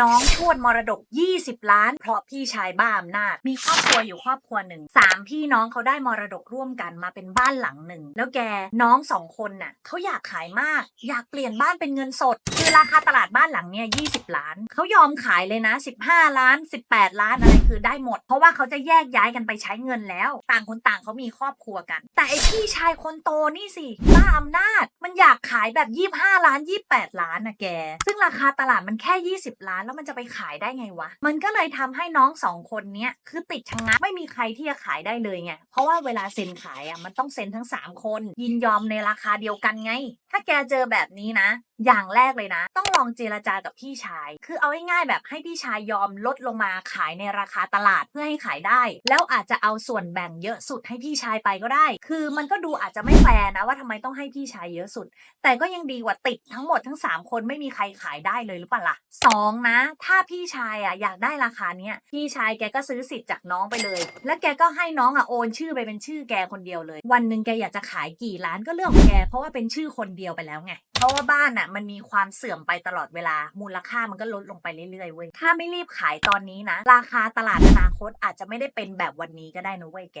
น้องชวดมรดก 20 ล้าน เพราะพี่ชายบ้าอำนาจ มีครอบครัวอยู่ครอบครัวหนึ่ง สามพี่น้องเขาได้มรดกร่วมกันมาเป็นบ้านหลังหนึ่ง แล้วแกน้องสองคนน่ะเขาอยากขายมาก อยากเปลี่ยนบ้านเป็นเงินสด คือราคาตลาดบ้านหลังเนี่ย20 ล้าน เขายอมขายเลยนะ 15 ล้าน 18 ล้านอะไรคือได้หมด เพราะว่าเขาจะแยกย้ายกันไปใช้เงินแล้ว ต่างคนต่างเขามีครอบครัวกัน แต่ไอพี่ชายคนโตนี่สิบ้าอำนาจ มันอยากขายแบบ 25 ล้าน 28 ล้านนะแก ซึ่งราคาตลาดมันแค่ 20 ล้านแล้วมันจะไปขายได้ไงวะ มันก็เลยทำให้น้องสองคนเนี้ยคือติดชะงักไม่มีใครที่จะขายได้เลยไง เพราะว่าเวลาเซ็นขายอะมันต้องเซ็นทั้ง 3 คน ยินยอมในราคาเดียวกันไง ถ้าแกเจอแบบนี้นะ อย่างแรกเลยนะ ต้องลองเจรจากับพี่ชาย คือเอาง่ายๆแบบให้พี่ชายยอมลดลงมาขายในราคาตลาดเพื่อให้ขายได้ แล้วอาจจะเอาส่วนแบ่งเยอะสุดให้พี่ชายไปก็ได้ คือมันก็ดูอาจจะไม่แฟร์นะว่าทำไมต้องให้พี่ชายเยอะสุด แต่ก็ยังดีกว่าติดทั้งหมดทั้ง 3 คนไม่มีใครขายได้เลยหรือเปล่าล่ะสองนะ ถ้าพี่ชายอะอยากได้ราคาเนี้ยพี่ชายแกก็ซื้อสิทธิ์จากน้องไปเลย และแกก็ให้น้องอะโอนชื่อไปเป็นชื่อแกคนเดียวเลย วันหนึ่งแกอยากจะขายกี่ล้านก็เรื่องของแกเพราะว่าเป็นชื่อคนเดียวไปแล้วไง เพราะว่าบ้านอะมันมีความเสื่อมไปตลอดเวลา มูลค่ามันก็ลดลงไปเรื่อยๆเว้ย ถ้าไม่รีบขายตอนนี้นะ ราคาตลาดอนาคตอาจจะไม่ได้เป็นแบบวันนี้ก็ได้นะเว้ยแก